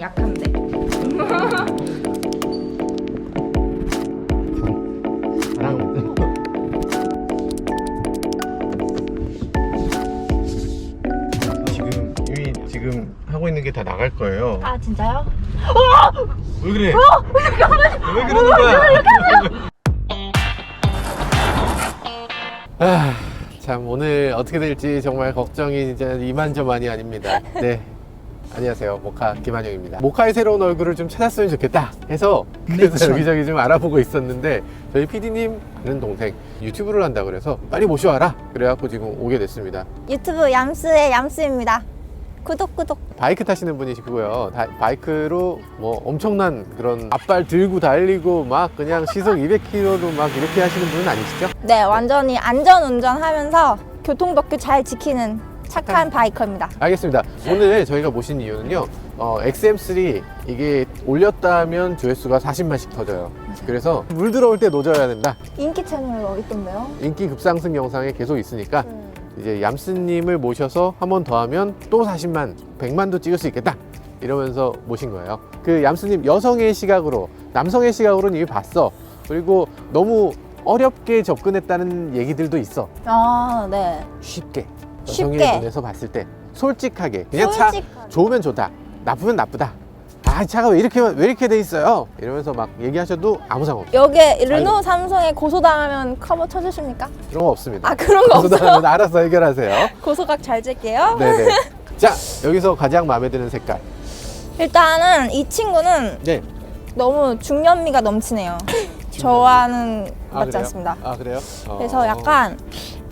약한데. 사랑. 지금 이미 지금 하고 있는 게 다 나갈 거예요. 아 진짜요? 왜 그래? 왜 그러는 거야? 아, 참 오늘 어떻게 될지 정말 걱정이 이제 이만저만이 아닙니다. 네. 안녕하세요. 모카 김한영입니다. 모카의 새로운 얼굴을 좀 찾았으면 좋겠다 해서 그래서 여기저기 좀 알아보고 있었는데 저희 PD님 아는 동생 유튜브를 한다 그래서 빨리 모셔와라 그래갖고 지금 오게 됐습니다. 유튜브 얌스의 얌스입니다. 구독 구독. 바이크 타시는 분이시고요. 다- 바이크로 뭐 엄청난 그런 앞발 들고 달리고 막 그냥 시속 200km도 막 이렇게 하시는 분은 아니시죠? 네, 완전히 안전 운전하면서 교통법규 잘 지키는 착한 바이커입니다. 알겠습니다. 오늘 저희가 모신 이유는요. 어, XM3 이게 올렸다면 조회수가 40만씩 터져요. 그래서 물 들어올 때 노져야 된다. 인기 채널 어디 있던데요? 인기 급상승 영상에 계속 있으니까 이제 얌스님을 모셔서 한 번 더 하면 또 40만, 100만도 찍을 수 있겠다. 이러면서 모신 거예요. 그 얌스님 여성의 시각으로, 남성의 시각으로는 이미 봤어. 그리고 너무 어렵게 접근했다는 얘기들도 있어. 아, 네. 쉽게. 쉽게. 눈에서 봤을 때 솔직하게. 그냥 차 솔직하게. 좋으면 좋다. 나쁘면 나쁘다. 아, 이 차가 왜 이렇게, 왜 이렇게 돼 있어요? 이러면서 막 얘기하셔도 아무 상관 없어요. 여기에 르노 삼성에 고소당하면 커버 쳐주십니까? 그런 거 없습니다. 아, 그런 거 없어요? 그거는 알아서 해결하세요. 고소각 잘 잴게요. 네네. 자, 여기서 가장 마음에 드는 색깔. 일단은 이 친구는 네. 너무 중년미가 넘치네요. 저와는 아, 맞지 그래요? 않습니다. 아, 그래요? 어. 그래서 약간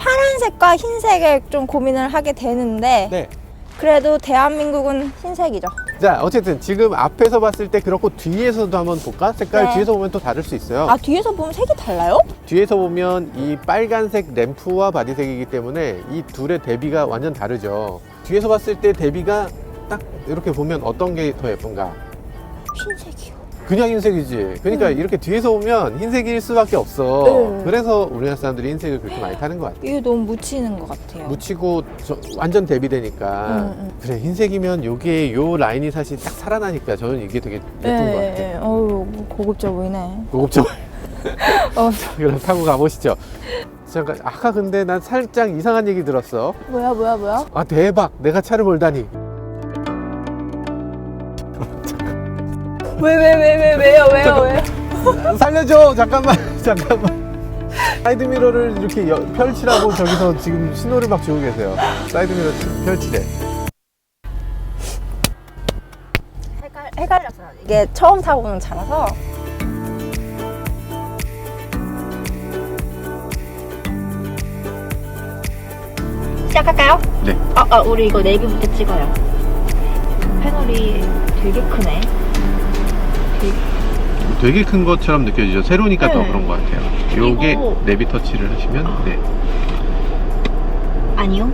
파란색과 흰색을 좀 고민을 하게 되는데 네. 그래도 대한민국은 흰색이죠. 자, 어쨌든 지금 앞에서 봤을 때 그렇고 뒤에서도 한번 볼까? 색깔 네. 뒤에서 보면 또 다를 수 있어요. 아 뒤에서 보면 색이 달라요? 뒤에서 보면 이 빨간색 램프와 바디색이기 때문에 이 둘의 대비가 완전 다르죠. 뒤에서 봤을 때 대비가 딱 이렇게 보면 어떤 게 더 예쁜가? 흰색이요. 그냥 흰색이지. 그러니까 이렇게 뒤에서 보면 흰색일 수밖에 없어. 네. 그래서 우리나라 사람들이 흰색을 그렇게 많이 타는 것 같아. 이게 너무 묻히는 것 같아요. 묻히고 저- 완전 대비되니까 음, 음. 그래 흰색이면 요게 요 라인이 사실 딱 살아나니까 저는 이게 되게 예쁜 것 같아. 예, 어우 뭐 고급져 보이네. 고급져. 어 그럼 타고 가보시죠. 잠깐 아까 근데 난 살짝 이상한 얘기 들었어. 뭐야 뭐야 뭐야? 아 대박 내가 차를 몰다니. 왜 왜 왜 왜 왜요 왜요 왜? 살려줘 잠깐만 잠깐만. 사이드 미러를 이렇게 여- 펼치라고 저기서 지금 신호를 막 주고 계세요. 사이드 미러 펼치래. 헷갈 헷갈렸어요. 이게 처음 타보는 차라서. 시작할까요? 네. 아, 아 우리 이거 내비부터 찍어요. 패널이 되게 크네. 되게 큰 것처럼 느껴지죠. 새로니까 더 네. 그런 것 같아요. 요게 그리고- 내비 터치를 하시면 네. 아니요.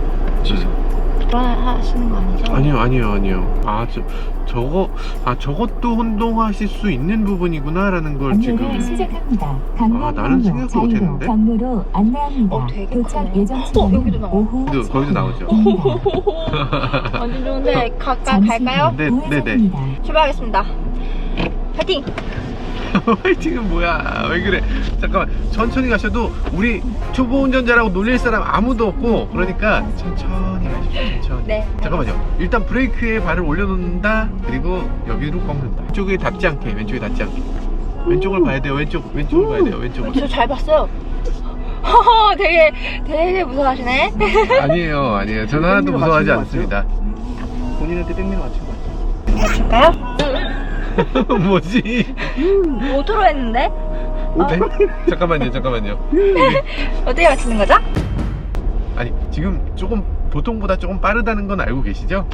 불안하시는 거 아니죠? 아니요, 아니요, 아니요. 아, 저, 저거, 아, 저것도 혼동하실 수 있는 부분이구나라는 걸 안내를 지금. 시작합니다. 아, 강남 나는 생각도 못했는데? 자유로 경로로 안내합니다. 어, 되게 도착 크네. 예정 어, 시간은 여기도 나와. 오후 그, 거기도 나오죠. 7시입니다. 완전 좋은데 가까 갈까요? 후 네, 네, 네. 출발하겠습니다. 파이팅! 화이팅은 뭐야? 왜 그래? 잠깐만, 천천히 가셔도 우리 초보 운전자라고 놀릴 사람 아무도 없고, 그러니까 천천히 가십시오, 천천히. 네. 잠깐만요. 일단 브레이크에 발을 올려놓는다, 그리고 여기로 꺾는다. 왼쪽에 닿지 않게, 왼쪽에 닿지 않게. 왼쪽을 봐야 돼요, 왼쪽, 왼쪽을 봐야 돼요, 왼쪽을. 저 잘 봤어요. 허허, 되게 되게 무서워하시네. 아니에요, 아니에요. 저는 하나도 무서워하지 않습니다. 본인한테 땡미를 맞춘 것 맞출까요? 같아요. 뭐지? 오토로 했는데 네? 잠깐만요, 잠깐만요. 어떻게 맞추는 거죠? 아니, 지금 조금 보통보다 조금 빠르다는 건 알고 계시죠?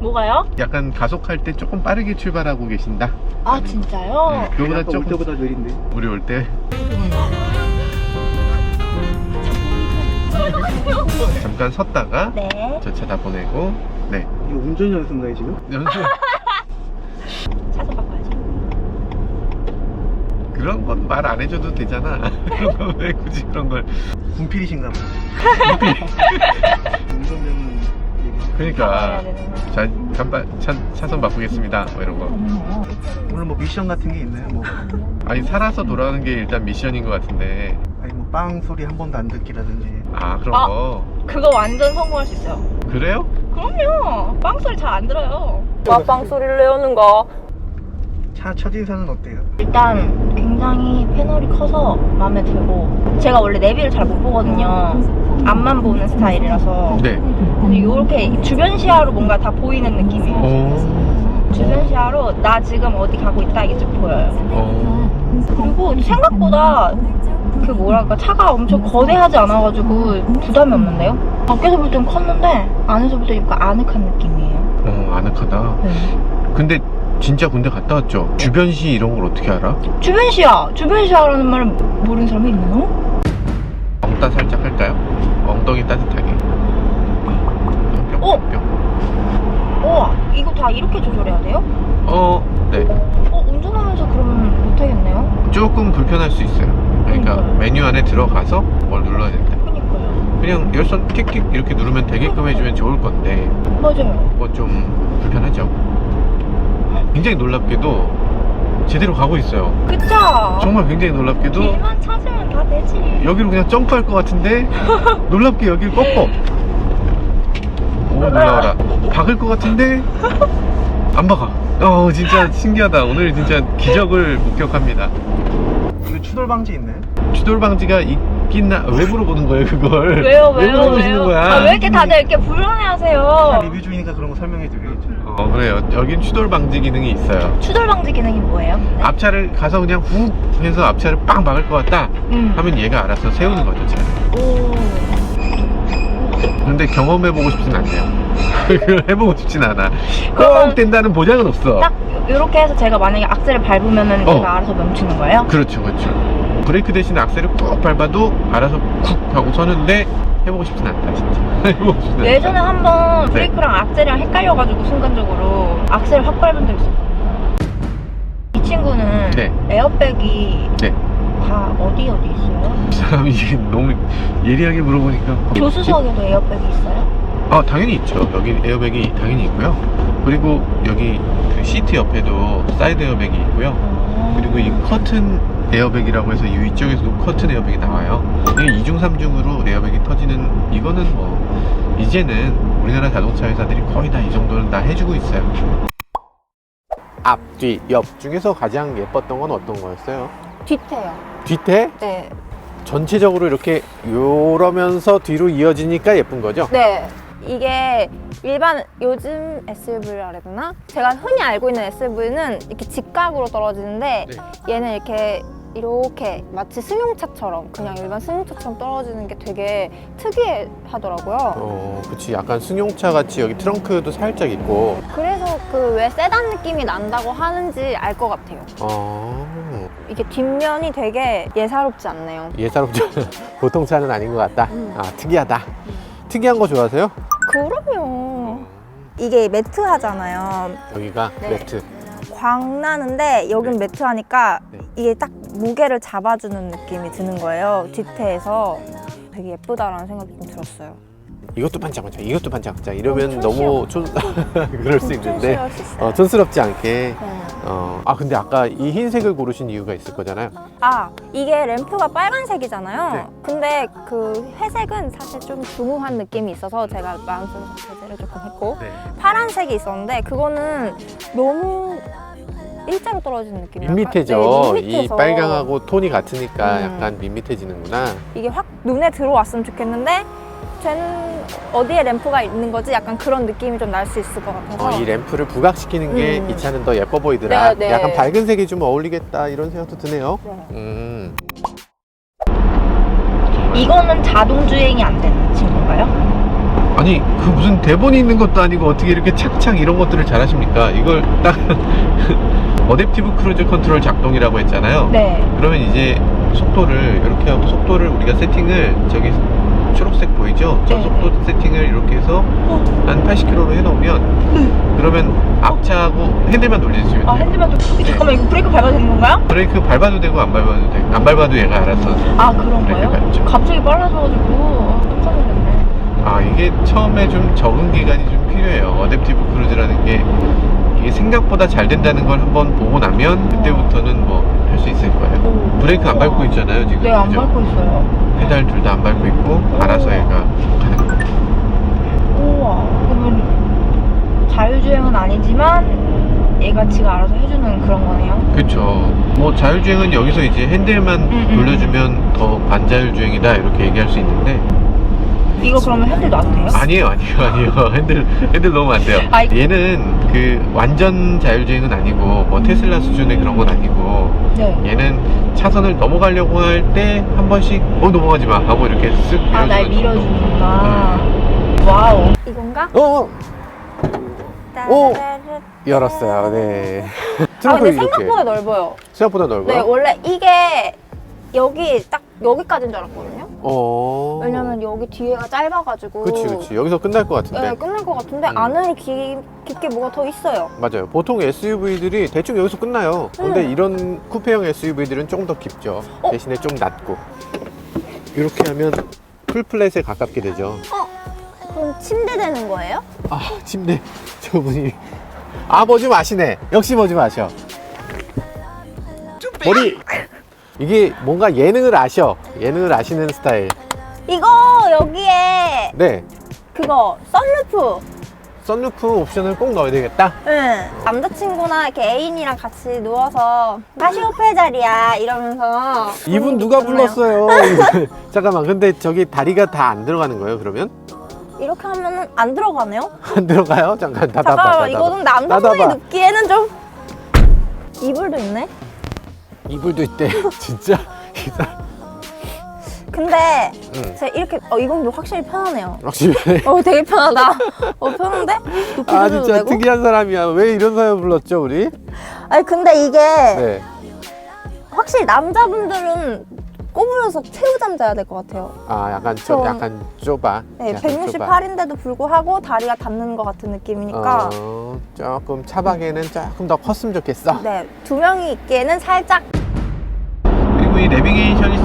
뭐가요? 약간 가속할 때 조금 빠르게 출발하고 계신다. 아 진짜요? 그거보다 조금 때보다 느린데. 우리 올 때. 잠깐 섰다가 네. 저차다 보내고 네 이거 운전 연습인가요 지금? 연수 차선 바꿔야죠. 그런 건 말 안 해줘도 되잖아 그런 거왜 굳이 그런 걸 군필이신가 봐 운전면은 그러니까 거. 자 간발 차, 차선 바꾸겠습니다. 뭐 이런 거. 오늘 뭐 미션 같은 게 있나요? 뭐 아니 살아서 돌아오는 게 일단 미션인 것 같은데. 아니 뭐 빵 소리 한 번도 안 듣기라든지 아 그런 아. 거. 그거 완전 성공할 수 있어요. 그래요? 그럼요. 빵 소리 잘 안 들어요. 와빵 소리를 내오는 거. 차 첫인상은 어때요? 일단 굉장히 패널이 커서 마음에 들고 제가 원래 내비를 잘 못 보거든요. 앞만 보는 스타일이라서 네. 근데 이렇게 주변 시야로 뭔가 다 보이는 느낌이에요. 오. 주변 시야로 나 지금 어디 가고 있다 이게 쭉 보여요. 어. 그리고 생각보다 그 뭐랄까 차가 엄청 거대하지 않아가지고 부담이 없는데요? 밖에서 볼 땐 컸는데 안에서 볼때 약간 아늑한 느낌이에요. 어 아늑하다. 네. 근데 진짜 군대 갔다 왔죠? 주변시 이런 걸 어떻게 알아? 주변 시야! 주변 시야라는 말을 모르는 사람이 있나요? 엉따 살짝 할까요? 엉덩이 따뜻하게. 뿅, 어? 뿅. 우와 이거 다 이렇게 조절해야 돼요? 어, 네. 어 운전하면서 그러면 못하겠네요? 조금 불편할 수 있어요. 그러니까 그러니까요. 메뉴 안에 들어가서 뭘 눌러야 된다. 그니까요 그냥 열선 킥킥 이렇게 누르면 되게끔 해주면 좋을 건데 맞아요 그거 좀 불편하죠. 굉장히 놀랍게도 제대로 가고 있어요. 그쵸? 정말 굉장히 놀랍게도 길만 찾으면 다 되지 여기로 그냥 점프할 것 같은데 놀랍게 여기를 꺾어. 오 놀라워라. 박을 것 같은데 안 박아. 어 진짜 신기하다. 오늘 진짜 기적을 목격합니다. 추돌 방지 있나요? 추돌 방지가 있긴 나... 왜 물어보는 거예요 그걸? 왜요 왜 왜요 물어보시는 왜요? 거야? 아, 왜 이렇게 다들 이렇게 불안해하세요 차 리뷰 중이니까 그런 거 설명해 드려야죠 어 그래요. 여긴 추돌 방지 기능이 있어요. 추돌 방지 기능이 뭐예요? 네. 앞차를 가서 그냥 훅 해서 앞차를 빵 박을 것 같다 음. 하면 얘가 알아서 세우는 거죠 차를. 오. 근데 경험해보고 싶진 않네요. 그걸 해보고 싶진 않아. 그러면 꼭 된다는 보장은 없어. 딱 이렇게 해서 제가 만약에 악셀을 밟으면은 어. 얘가 알아서 멈추는 거예요? 그렇죠, 그렇죠. 브레이크 대신 악셀을 꾹 밟아도 알아서 쿡 하고 서는데 해보고 싶진 않다, 진짜. 해보고 싶진 않다. 예전에 한번 네. 브레이크랑 악셀이랑 헷갈려가지고 순간적으로 악셀을 확 밟은 적 있었거든요. 이 친구는 네. 에어백이 네. 다 어디 어디 있어요? 이 사람이 너무 예리하게 물어보니까. 조수석에도 에어백이 있어요? 아, 당연히 있죠. 여기 에어백이 당연히 있고요. 그리고 여기 그 시트 옆에도 사이드 에어백이 있고요. 어. 그리고 이 커튼 에어백이라고 해서 이 위쪽에서도 커튼 에어백이 나와요. 이게 2중, 3중으로 에어백이 터지는 이거는 뭐 이제는 우리나라 자동차 회사들이 거의 다 이 정도는 다 해주고 있어요. 앞, 뒤, 옆 중에서 가장 예뻤던 건 어떤 거였어요? 뒤태요. 뒤태? 네. 전체적으로 이렇게 요러면서 뒤로 이어지니까 예쁜 거죠? 네. 이게 일반 요즘 SUV라 그래야 되나? 제가 흔히 알고 있는 SUV는 이렇게 직각으로 떨어지는데 네. 얘는 이렇게 이렇게 마치 승용차처럼 그냥 일반 승용차처럼 떨어지는 게 되게 특이하더라고요. 어, 그치. 약간 승용차 같이 여기 트렁크도 살짝 있고. 그래서 그 왜 세단 느낌이 난다고 하는지 알 것 같아요. 어, 이게 뒷면이 되게 예사롭지 않네요. 예사롭지 않은 보통 차는 아닌 것 같다. 음. 아, 특이하다. 특이한 거 좋아하세요? 그럼요. 이게 매트하잖아요. 여기가 네. 매트. 광나는데 여긴 매트하니까 네. 이게 딱 무게를 잡아주는 느낌이 드는 거예요. 뒤태에서 되게 예쁘다라는 생각이 좀 들었어요. 이것도 반짝반짝, 이것도 반짝반짝 이러면 어, 너무 촌 그럴 수 있는데. 어, 촌스럽지 않게. 네. 어, 아 근데 아까 이 흰색을 고르신 이유가 있을 거잖아요. 아 이게 램프가 빨간색이잖아요. 네. 근데 그 회색은 사실 좀 중후한 느낌이 있어서 제가 마음속에서 제재를 조금 했고 네. 파란색이 있었는데 그거는 너무 일자로 떨어지는 느낌이랄까? 밋밋해져. 네, 이 밋밋해서 빨강하고 톤이 같으니까 음. 약간 밋밋해지는구나. 이게 확 눈에 들어왔으면 좋겠는데 쟤는 어디에 램프가 있는 거지? 약간 그런 느낌이 좀 날 수 있을 것 같아서 어, 이 램프를 부각시키는 게이 음. 차는 더 예뻐 보이더라. 네, 네. 약간 밝은 색이 좀 어울리겠다 이런 생각도 드네요. 네. 음. 이거는 자동 주행이 안 되는 친구인가요? 아니 그 무슨 대본이 있는 것도 아니고 어떻게 이렇게 착착 이런 것들을 잘하십니까? 이걸 딱 어댑티브 크루즈 컨트롤 작동이라고 했잖아요. 네. 그러면 이제 속도를 이렇게 하고 속도를 우리가 세팅을 저기 초록색 보이죠? 저 네. 속도 세팅을 이렇게 해서 한 80km로 해놓으면 그러면 앞차하고 핸들만 돌려주시면 아 돼요. 핸들만 좀 잠깐만 이거 브레이크 밟아도 되는 건가요? 브레이크 밟아도 되고 안 밟아도 되고 안 밟아도 얘가 알아서 아 그런 브레이크 거요? 밟죠. 갑자기 빨라져가지고 아, 깜짝 놀랐네. 아 이게 처음에 좀 적응 기간이 좀 필요해요. 어댑티브 크루즈라는 게 이게 생각보다 잘 된다는 걸 한번 보고 나면 그때부터는 뭐 할 수 있을 거예요. 브레이크 안 밟고 있잖아요 지금. 네, 안 그죠? 밟고 있어요. 페달 둘 다 안 밟고 있고 알아서 얘가 가는 거예요. 우와. 그러면 자율주행은 아니지만 얘가 지가 알아서 해주는 그런 거네요. 그렇죠. 뭐 자율주행은 여기서 이제 핸들만 음, 음. 돌려주면 더 반자율주행이다 이렇게 얘기할 수 있는데 이거 그러면 핸들 놔도 돼요? 아니에요, 아니에요, 아니에요. 핸들 핸들 넣으면 안 돼요. 아이. 얘는 그 완전 자율주행은 아니고 뭐 테슬라 수준의 그런 건 아니고 네. 얘는 차선을 넘어가려고 할 때 한 번씩 어 넘어가지 마 하고 이렇게 쓱 아, 날 밀어주는. 밀어주는구나. 와우. 이건가? 어 오! 따라라라. 열었어요. 네. 아 트렁크 근데 이렇게 생각보다 넓어요. 생각보다 넓어요. 네 원래 이게 여기 딱 여기까지인 줄 알았거든요. 어. 왜냐면 여기 뒤에가 짧아가지고. 그치 그치 여기서 끝날 것 같은데. 네 끝날 것 같은데 음. 안으로 기, 깊게 뭐가 더 있어요. 맞아요. 보통 SUV들이 대충 여기서 끝나요. 근데 음. 이런 쿠페형 SUV들은 조금 더 깊죠. 어? 대신에 좀 낮고. 이렇게 하면 풀플랫에 가깝게 되죠. 그럼 침대 되는 거예요? 아, 침대 저분이 아, 뭐 좀 아시네. 역시 뭐 좀 아셔. 머리 이게 뭔가 예능을 아셔. 예능을 아시는 스타일. 이거 여기에 네. 그거 썬루프. 썬루프 옵션을 꼭 넣어야 되겠다. 응. 남자친구나 이렇게 애인이랑 같이 누워서 카시오페 자리야 이러면서. 이분 누가 불렀어요? 잠깐만. 근데 저기 다리가 다 안 들어가는 거예요, 그러면? 이렇게 하면은 안 들어가네요? 안 들어가요? 잠깐 닫아봐. 잠깐만 닫아봐. 이거는 남성분이 닫아봐. 눕기에는 좀 이불도 있네. 이불도 있대. 진짜? 이 사람. 근데 응. 제가 이렇게 어 이건 확실히 편하네요. 확실히. 어 되게 편하다. 어 편한데? 높이 아, 조절도 진짜 되고. 특이한 사람이야. 왜 이런 사연 불렀죠, 우리? 아니 근데 이게 네. 확실히 남자분들은 꼬부려서 최후 잠 자야 될 것 같아요. 아, 약간 좀, 좀- 약간 좁아. 네, 약간 좁아. 168인데도 불구하고 다리가 닿는 것 같은 느낌이니까 어, 조금 차박에는 조금 더 컸으면 좋겠어. 네, 두 명이 있기에는 살짝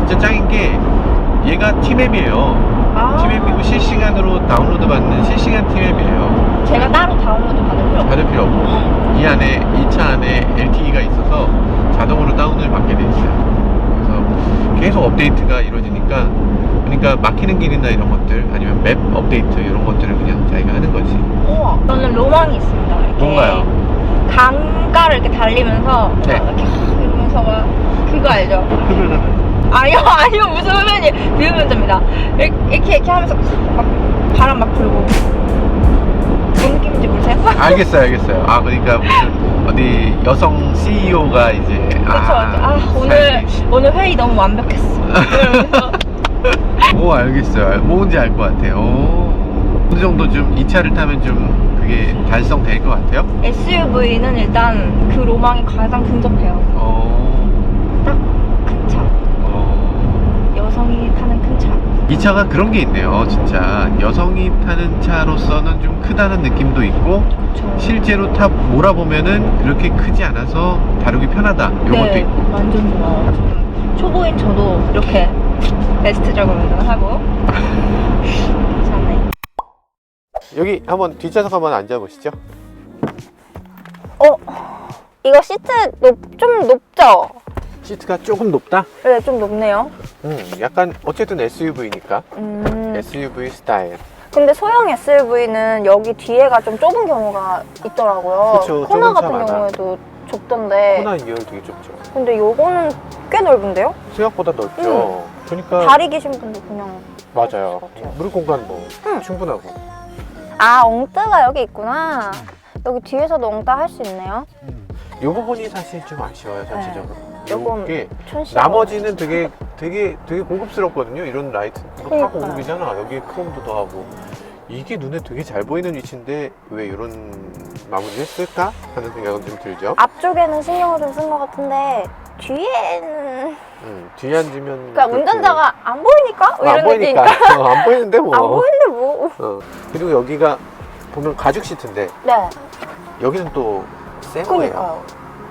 진짜 짱인 게 얘가 T맵이에요. 아. T맵이고 실시간으로 다운로드 받는 실시간 T맵이에요. 제가 따로 다운로드 받을 필요 없어요. 받을 필요 없고 이 안에 이 차 안에 LTE가 있어서 자동으로 다운을 받게 돼 있어요. 그래서 계속 업데이트가 이루어지니까 그러니까 막히는 길이나 이런 것들 아니면 맵 업데이트 이런 것들을 그냥 자기가 하는 거지. 우와. 저는 로망이 있습니다. 이렇게 뭔가요? 강가를 이렇게 달리면서 네. 막 이렇게 하- 이러면서 막 그거 알죠? 아니요 아니요 무슨 흡연이 비흡연자입니다. 이렇게 이렇게, 하면서 막 바람 막 불고 뭔 느낌인지 모르세요? 알겠어요, 알겠어요. 아 그러니까 무슨 어디 여성 CEO가 이제 그렇죠. 아, 오늘 오늘 회의 너무 완벽했어. 이러면서 오 알겠어요. 뭔지 알 것 같아요. 오, 어느 정도 좀 이 차를 타면 좀 그게 달성될 것 같아요. SUV는 일단 그 로망이 가장 근접해요. 어, 딱 큰 차. 어. 여성이 타는 큰 차. 이 차가 그런 게 있네요. 진짜 여성이 타는 차로서는 좀 크다는 느낌도 있고 그렇죠. 실제로 타 몰아보면은 그렇게 크지 않아서 다루기 편하다 이런 것도 네, 있고. 완전 좋아요. 지금 초보인 저도 이렇게 베스트적으로 운전하고 괜찮네. 여기 한번 뒷좌석 한번 앉아보시죠. 어 이거 시트 높, 좀 높죠? 시트가 조금 높다. 네, 좀 높네요. 음, 약간 어쨌든 SUV니까 음, SUV 스타일. 근데 소형 SUV는 여기 뒤에가 좀 좁은 경우가 있더라고요. 그쵸, 코나 좁은 차 같은 많아. 경우에도 좁던데. 코나 2열 되게 좁죠. 근데 요거는 꽤 넓은데요? 생각보다 넓죠. 그러니까 다리 계신 분도 그냥. 맞아요. 같아요. 무릎 공간 뭐 응. 충분하고. 아, 엉뜨가 여기 있구나. 여기 뒤에서도 엉따 할 수 있네요. 이 부분이 사실 좀 아쉬워요 전체적으로. 이게 촌시. 나머지는 되게 되게 되게 고급스럽거든요. 이런 라이트 이거 다 그러니까요. 고급이잖아. 여기 크롬도 더하고 이게 눈에 되게 잘 보이는 위치인데 왜 이런 마무리를 했을까 하는 생각은 좀 들죠. 앞쪽에는 신경을 좀 쓴 것 같은데 뒤에는 음, 뒤에 앉으면 그러니까 그렇게- 운전자가 안 보이니까? 뭐 어, 안 이런 보이니까 느낌이니까. 어, 안 보이는데 뭐. 안 보이는데 뭐. 어. 그리고 여기가 보면 가죽 시트인데 네. 여기는 또 새 거예요. 그러니까요.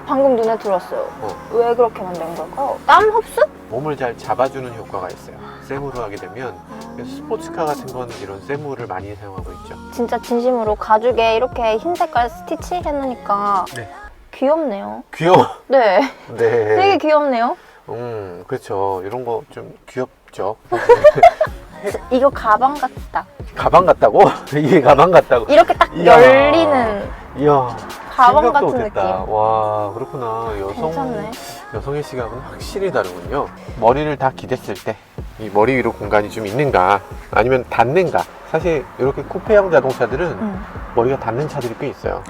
방금 눈에 들었어요. 어. 왜 그렇게 만든 걸까요? 땀 흡수? 몸을 잘 잡아주는 효과가 있어요. 쇠무로 하게 되면 그래서 스포츠카 같은 건 이런 쇠무를 많이 사용하고 있죠. 진짜 진심으로 가죽에 이렇게 흰 색깔 스티치 해놓으니까 네. 귀엽네요. 귀여워. 네, 네. 되게 귀엽네요. 음, 그렇죠. 이런 거 좀 귀엽죠. 이거 가방 같다. 가방 같다고? 이게 가방 같다고? 이렇게 딱 이야. 열리는 이야. 가방 생각도 같은 못했다. 느낌. 와, 그렇구나. 여성, 괜찮네. 여성의 시각은 확실히 다르군요. 머리를 다 기댔을 때, 이 머리 위로 공간이 좀 있는가, 아니면 닿는가. 사실 이렇게 쿠페형 자동차들은 음. 머리가 닿는 차들이 꽤 있어요.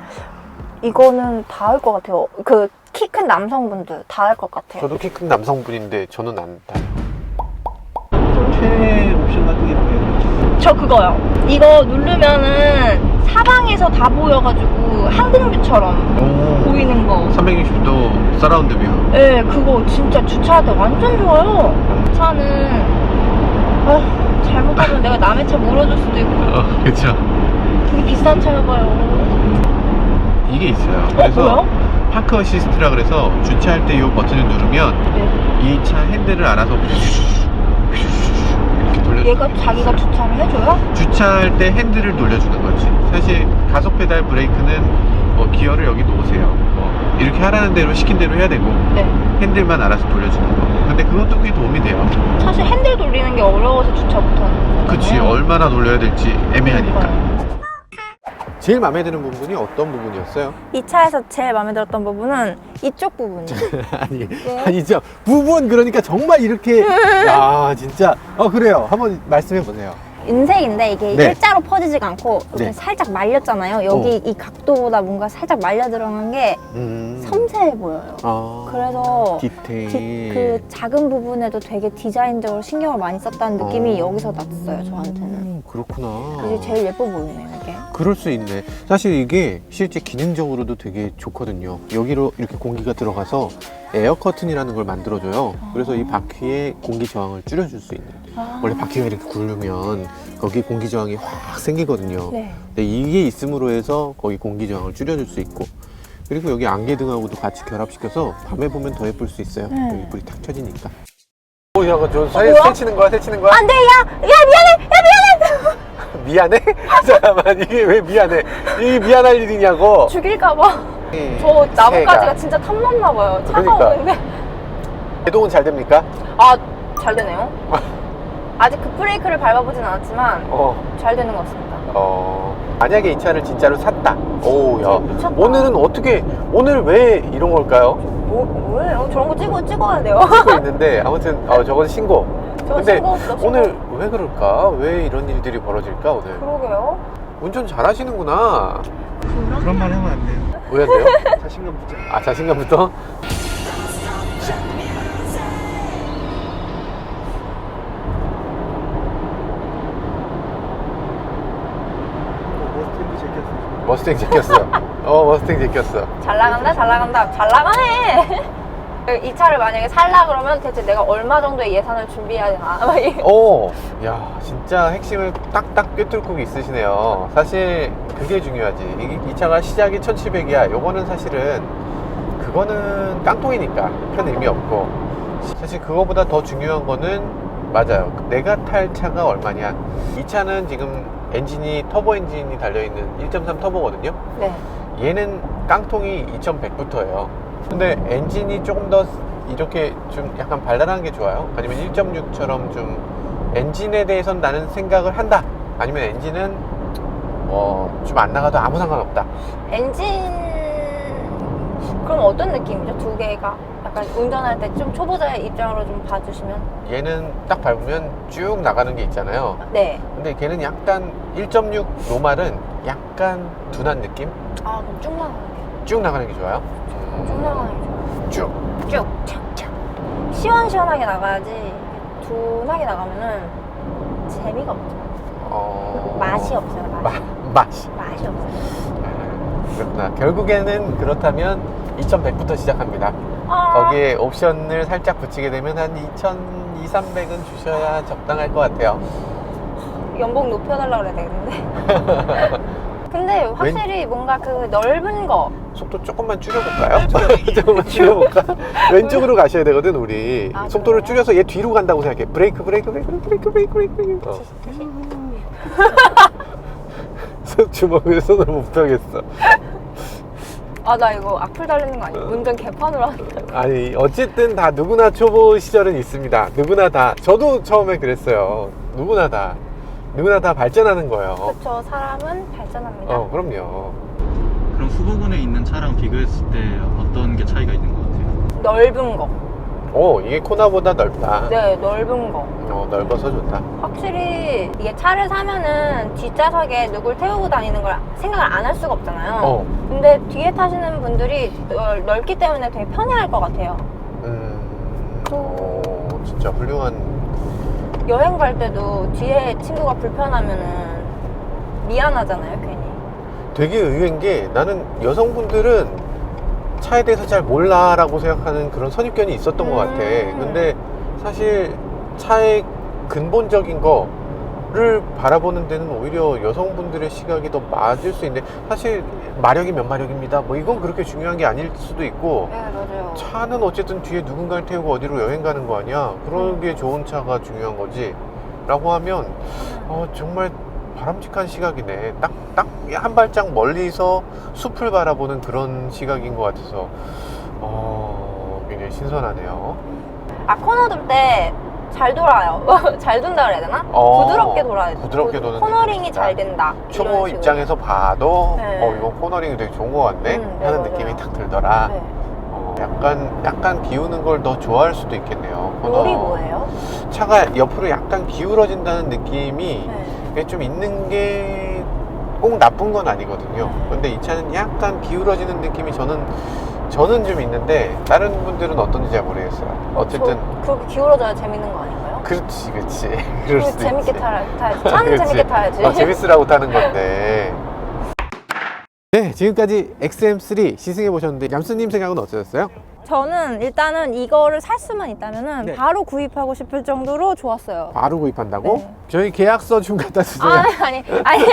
이거는 닿을 것 같아요. 그 키 큰 남성분들 닿을 것 같아요. 저도 키 큰 남성분인데 저는 안 닿아요. 최애 옵션 같은 게 뭐예요? 저 그거요. 이거 누르면은 사방에서 다 보여가지고 항공뷰처럼 보이는 거. 360도 서라운드 뷰. 예, 그거 진짜 주차할 때 완전 좋아요. 차는 아, 잘못하면 내가 남의 차 물어줄 수도 있고 어, 그렇죠. 되게 비싼 차여봐요. 이게 있어요. 어, 그래서? 파크 어시스트라 그래서 주차할 때 이 버튼을 누르면 네. 이 차 핸들을 알아서. 얘가 자기가 주차를 해줘요? 주차할 때 핸들을 돌려주는 거지. 사실 가속 페달 브레이크는 뭐 기어를 여기 놓으세요. 뭐 이렇게 하라는 대로 시킨 대로 해야 되고 네. 핸들만 알아서 돌려주는 거. 근데 그것도 꽤 도움이 돼요. 사실 핸들 돌리는 게 어려워서 주차 못하는 거예요. 그치 얼마나 돌려야 될지 애매하니까. 그러니까요. 제일 마음에 드는 부분이 어떤 부분이었어요? 이 차에서 제일 마음에 들었던 부분은 이쪽 부분이에요. 아니 아니죠 부분 그러니까 정말 이렇게 아 진짜 어 그래요 한번 말씀해 보세요. 은색인데 이게 네. 일자로 퍼지지가 않고 이렇게 네. 살짝 말렸잖아요. 여기 이 각도보다 뭔가 살짝 말려 들어간 게 음. 섬세해 보여요. 아. 그래서 디테일. 디- 그 작은 부분에도 되게 디자인적으로 신경을 많이 썼다는 느낌이 어. 여기서 났어요, 저한테는. 음, 그렇구나. 그게 제일 예뻐 보이네요, 이게. 그럴 수 있네. 사실 이게 실제 기능적으로도 되게 좋거든요. 여기로 이렇게 공기가 들어가서 에어 커튼이라는 걸 만들어줘요. 그래서 이 바퀴에 공기 저항을 줄여줄 수 있는. 원래 바퀴가 이렇게 굴르면 거기 공기 저항이 확 생기거든요. 네. 근데 이게 있음으로 해서 거기 공기 저항을 줄여줄 수 있고. 그리고 여기 안개등하고도 같이 결합시켜서 밤에 보면 더 예쁠 수 있어요. 네. 여기 불이 탁 켜지니까. 오, 야, 저 새, 뭐야? 새치는 거야? 새치는 거야? 안 돼, 야! 야, 미안해! 야, 미안해! 미안해? 잠깐만, 이게 왜 미안해? 이게 미안할 일이냐고. 죽일까봐. 이 저 나뭇가지가 새가. 진짜 탐났나 봐요. 차가 그러니까. 오는데. 제동은 잘 됩니까? 아, 잘 되네요. 아직 그 브레이크를 밟아보진 않았지만 어, 잘 되는 것 같습니다. 어. 만약에 이 차를 진짜로 샀다. 오, 야. 미쳤다. 오늘은 어떻게, 오늘 왜 이런 걸까요? 뭐, 뭐예요? 저런 거 찍어, 찍어야 돼요. 찍고 있는데, 아무튼, 어, 저건 신고. 저 근데 신고 없어, 신고. 오늘 왜 그럴까? 왜 이런 일들이 벌어질까, 오늘? 그러게요. 운전 잘 하시는구나. 그런 말 하면 안 돼요. 왜 안 돼요? 자신감 붙자. 아, 자신감부터? 어, 머스탱도 제꼈어. 머스탱 제꼈어. 어, 머스탱 제꼈어. 잘 나간다, 잘 나간다, 잘 나가네. 이 차를 만약에 살라 그러면 대체 내가 얼마 정도의 예산을 준비해야 되나? 막 이- 오, 야, 진짜 핵심을 딱딱 꿰뚫고 있으시네요. 사실 그게 중요하지. 이, 이 차가 시작이 1700이야. 요거는 사실은 그거는 깡통이니까 큰 의미 없고. 사실 그거보다 더 중요한 거는 맞아요. 내가 탈 차가 얼마냐. 이 차는 지금 엔진이 터보 엔진이 달려 있는 1.3 터보거든요. 네. 얘는 깡통이 2100부터예요. 근데 엔진이 조금 더 이렇게 좀 약간 발랄한 게 좋아요. 아니면 1.6처럼 좀 엔진에 대해선 나는 생각을 한다. 아니면 엔진은 뭐좀 안 나가도 아무 상관없다. 엔진 그럼 어떤 느낌이죠? 두 개가 약간 운전할 때 좀 초보자의 입장으로 좀 봐주시면 얘는 딱 밟으면 쭉 나가는 게 있잖아요. 네. 근데 걔는 약간 1.6 노말은 약간 둔한 느낌? 아 그럼 쭉 나가는 게 쭉 나가는 게 좋아요. 쭉 나가는 게 좋아요. 쭉. 쭉 착착 시원시원하게 나가야지 둔하게 나가면은 재미가 없죠. 어... 맛이 없어요. 마, 맛이. 맛이. 맛이 없어요. 아, 그렇구나. 결국에는 그렇다면 2,100부터 시작합니다. 아, 거기에 옵션을 살짝 붙이게 되면 한 2,200, 300은 주셔야 적당할 것 같아요. 연봉 높여달라 그래야 되겠는데. 근데 확실히 뭔가 그 넓은 거. 속도 조금만 줄여볼까요? 조금만 줄여볼까? 왼쪽으로 가셔야 되거든 우리. 아, 속도를 그래요? 줄여서 얘 뒤로 간다고 생각해. 브레이크 브레이크 브레이크 브레이크 브레이크 브레이크 어. 손 주먹을 손으로 못 펴겠어. 아 나 이거 악플 달리는 거 아니야? 운전 개판으로 한다 아니 어쨌든 다 누구나 초보 시절은 있습니다. 누구나 다. 저도 처음에 그랬어요. 누구나 다 누구나 다 발전하는 거예요 그렇죠 사람은 발전합니다 어 그럼요 그럼 후보군에 있는 차랑 비교했을 때 어떤 게 차이가 있는 것 같아요? 넓은 거 오 이게 코나보다 넓다 네, 넓은 거. 어 넓어서 좋다 확실히 이게 차를 사면은 뒷좌석에 누굴 태우고 다니는 걸 생각을 안 할 수가 없잖아요. 어 근데 뒤에 타시는 분들이 넓, 넓기 때문에 되게 편해할 것 같아요. 음, 오, 진짜 훌륭한 여행 갈 때도 뒤에 친구가 불편하면은 미안하잖아요, 괜히. 되게 의외인 게 나는 여성분들은 차에 대해서 잘 몰라라고 생각하는 그런 선입견이 있었던 것 같아. 음. 근데 사실 차의 근본적인 거 를 바라보는 데는 오히려 여성분들의 시각이 더 맞을 수 있는데 사실 마력이 몇 마력입니다. 뭐 이건 그렇게 중요한 게 아닐 수도 있고 네, 맞아요. 차는 어쨌든 뒤에 누군가를 태우고 어디로 여행 가는 거 아니야? 그런 게 좋은 차가 중요한 거지. 라고 하면 어, 정말 바람직한 시각이네. 딱, 딱 한 발짝 멀리서 숲을 바라보는 그런 시각인 것 같아서 어, 굉장히 신선하네요. 아, 코너 돌때 잘 돌아요. 잘 돈다 그래야 되나? 어, 부드럽게 돌아야 돼. 부드럽게 도는 코너링이 느낌이다. 잘 된다. 초보 이런 식으로. 입장에서 봐도 네. 어, 이거 코너링이 되게 좋은 것 같네 음, 네, 하는 맞아요. 느낌이 딱 들더라. 네. 어, 약간 약간 기우는 걸 더 좋아할 수도 있겠네요. 코너. 롤이 뭐예요? 차가 옆으로 약간 기울어진다는 느낌이 네. 좀 있는 게 꼭 나쁜 건 아니거든요. 근데 이 차는 약간 기울어지는 느낌이 저는 저는 좀 있는데 다른 분들은 어떤지 잘 모르겠어요. 어쨌든 저, 그렇게 기울어져야 재밌는 거 아닌가요? 그렇지, 그렇지. 그럴 그리고 수도 재밌게 있지. 타야, 타야지. 차는 그렇지. 재밌게 타야지. 어, 재밌으라고 타는 건데. 네, 지금까지 XM3 시승해 보셨는데 얌스님 생각은 어떠셨어요? 저는 일단은 이거를 살 수만 있다면은 네. 바로 구입하고 싶을 정도로 좋았어요. 바로 구입한다고? 네. 저희 계약서 좀 갖다 주세요. 아, 아니, 아니.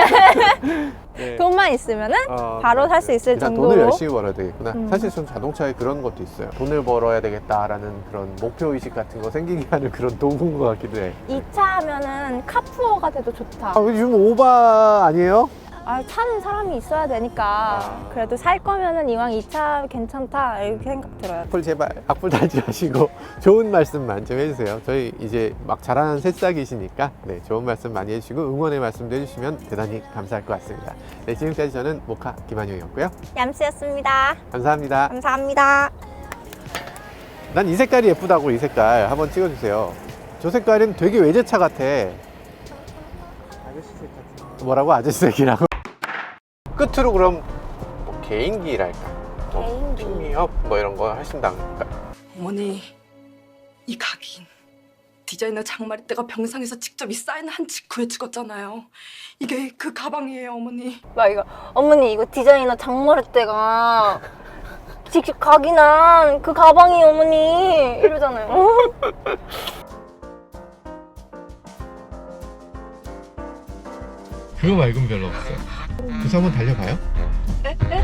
네. 돈만 있으면은 어, 바로 살 수 있을 일단 정도로. 돈을 열심히 벌어야 되겠구나. 음. 사실 전 자동차에 그런 것도 있어요. 돈을 벌어야 되겠다라는 그런 목표 의식 같은 거 생기게 하는 그런 도구인 것 같기도 해. 이차 하면은 카푸어가 돼도 좋다. 아, 요즘 오바 아니에요? 아, 차는 사람이 있어야 되니까. 아. 그래도 살 거면은 이왕 이 차 괜찮다. 이렇게 생각 들어요. 악플 제발 악플 달지 마시고 좋은 말씀만 좀 해주세요. 저희 이제 막 자라는 새싹이시니까 네, 좋은 말씀 많이 해주시고 응원의 말씀도 해주시면 대단히 감사할 것 같습니다. 네, 지금까지 저는 모카 김한용이었고요. 얌스였습니다. 감사합니다. 감사합니다. 난 이 색깔이 예쁘다고 이 색깔 한번 찍어주세요. 저 색깔은 되게 외제차 같아. 아저씨 색 같은 뭐라고 아저씨색이라고? 끝으로 그럼 뭐 개인기랄까? 뭐 개인기. 핑미업 뭐 이런 거 하신다니까. 어머니, 이 각인 디자이너 장마리 때가 병상에서 직접 이 사인을 한 직후에 찍었잖아요. 이게 그 가방이에요, 어머니. 막 이거 어머니 이거 디자이너 때가 직접 각인한 그 가방이 어머니 이러잖아요. 그거 말고는 별로 없어. 그 부서 한번 달려가요? 네? 네?